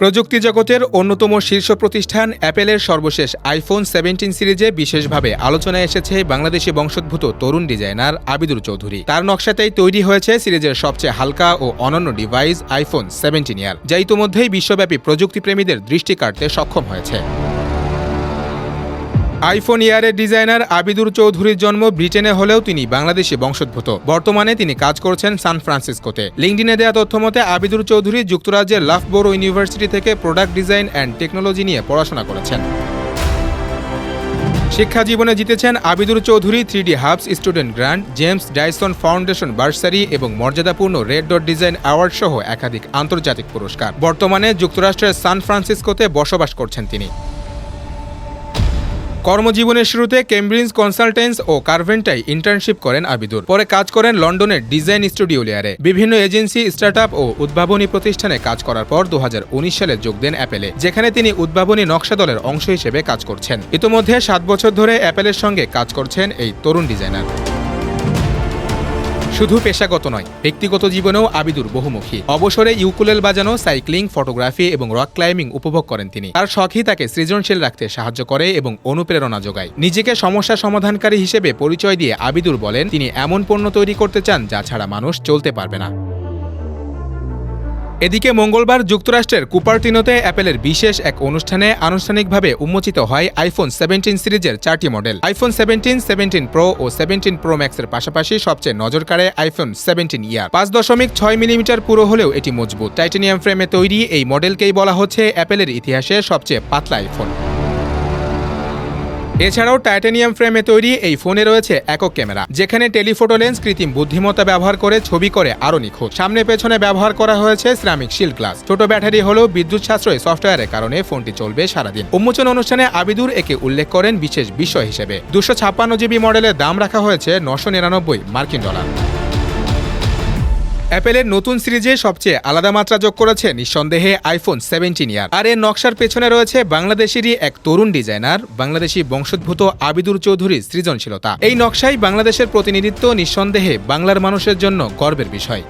প্রযুক্তি জগতের অন্যতম শীর্ষ প্রতিষ্ঠান অ্যাপেলের সর্বশেষ আইফোন সেভেন্টিন সিরিজে বিশেষভাবে আলোচনায় এসেছে বাংলাদেশি বংশোদ্ভূত তরুণ ডিজাইনার আবিদুর চৌধুরী। তার নকশাতেই তৈরি হয়েছে সিরিজের সবচেয়ে হালকা ও অনন্য ডিভাইস আইফোন সেভেন্টিন ইয়ার, যা ইতোমধ্যেই বিশ্বব্যাপী প্রযুক্তিপ্রেমীদের দৃষ্টি কাটতে সক্ষম হয়েছে। আইফোন ইয়ারের ডিজাইনার আবিদুর চৌধুরীর জন্ম ব্রিটেনে হলেও তিনি বাংলাদেশি বংশোদ্ভূত। বর্তমানে তিনি কাজ করছেন সান ফ্রান্সিসকোতে। লিঙ্কডিনে দেওয়া তথ্য মতে, আবিদুর চৌধুরী যুক্তরাজ্যের লাফবোরো ইউনিভার্সিটি থেকে প্রোডাক্ট ডিজাইন অ্যান্ড টেকনোলজি নিয়ে পড়াশোনা করেছেন। শিক্ষা জীবনে জিতেছেন Abidur Chowdhury three D hubs, student grant James Dyson foundation bursary এবং মর্যাদাপূর্ণ রেড ডট ডিজাইন অ্যাওয়ার্ড সহ একাধিক আন্তর্জাতিক পুরস্কার। বর্তমানে যুক্তরাষ্ট্রের সান ফ্রান্সিসকোতে বসবাস করছেন তিনি। কর্মজীবনের শুরুতে কেমব্রিজ কনসালটেন্স ও কার্ভেন্টাই ইন্টার্নশিপ করেন আবিদুর। পরে কাজ করেন লন্ডনের ডিজাইন স্টুডিও লেয়ারে। বিভিন্ন এজেন্সি, স্টার্টআপ ও উদ্ভাবনী প্রতিষ্ঠানে কাজ করার পর দু হাজার উনিশ সালে যোগ দেন অ্যাপেলে, যেখানে তিনি উদ্ভাবনী নকশা দলের অংশ হিসেবে কাজ করছেন। ইতোমধ্যে সাত বছর ধরে অ্যাপেলের সঙ্গে কাজ করছেন এই তরুণ ডিজাইনার। শুধু পেশাগত নয়, ব্যক্তিগত জীবনেও আবিদুর বহুমুখী। অবসরে ইউকুলেল বাজানো, সাইক্লিং, ফটোগ্রাফি এবং রক ক্লাইম্বিং উপভোগ করেন তিনি। তার শখই তাকে সৃজনশীল রাখতে সাহায্য করে এবং অনুপ্রেরণা যোগায়। নিজেকে সমস্যা সমাধানকারী হিসেবে পরিচয় দিয়ে আবিদুর বলেন, তিনি এমন পণ্য তৈরি করতে চান যা ছাড়া মানুষ চলতে পারবে না। এদিকে মঙ্গলবার যুক্তরাষ্ট্রের কুপারটিনোতে অ্যাপেলের বিশেষ এক অনুষ্ঠানে আনুষ্ঠানিকভাবে উন্মোচিত হয় আইফোন সেভেন্টিন সিরিজের চারটি model. IPhone seventeen seventeen pro ও সেভেন্টিন প্রো ম্যাক্সের পাশাপাশি সবচেয়ে নজর কাড়ে আইফোন সেভেন্টিন ইয়ার। পাঁচ দশমিক ছয় মিলিমিটার পুরো হলেও এটি মজবুত। টাইটেনিয়াম ফ্রেমে তৈরি এই মডেলকেই বলা হচ্ছে অ্যাপেলের ইতিহাসে সবচেয়ে পাতলা আইফোন। এছাড়াও টাইটানিয়াম ফ্রেমে তৈরি এই ফোনে রয়েছে একক ক্যামেরা, যেখানে টেলিফোটো লেন্স, কৃত্রিম বুদ্ধিমত্তা ব্যবহার করে ছবি করে আরও নিখুঁত। সামনে পেছনে ব্যবহার করা হয়েছে সিরামিক শিল গ্লাস ছোট ব্যাটারি হলেও বিদ্যুৎ সাশ্রয়ী সফটওয়্যারের কারণে ফোনটি চলবে সারাদিন। উন্মোচন অনুষ্ঠানে আবিদুর একে উল্লেখ করেন বিশেষ বিষয় হিসেবে। দুশো ছাপ্পান্ন জিবি মডেলের দাম রাখা হয়েছে নশো নিরানব্বই মার্কিন ডলার। অ্যাপেলের নতুন সিরিজে সবচেয়ে আলাদা মাত্রা যোগ করেছে নিঃসন্দেহে আইফোন সেভেন্টিন ইয়ার। আর এর নকশার পেছনে রয়েছে বাংলাদেশেরই এক তরুণ ডিজাইনার, বাংলাদেশি বংশোদ্ভূত আবিদুর চৌধুরীর সৃজনশীলতা। এই নকশাই বাংলাদেশের প্রতিনিধিত্ব নিঃসন্দেহে বাংলার মানুষের জন্য গর্বের বিষয়।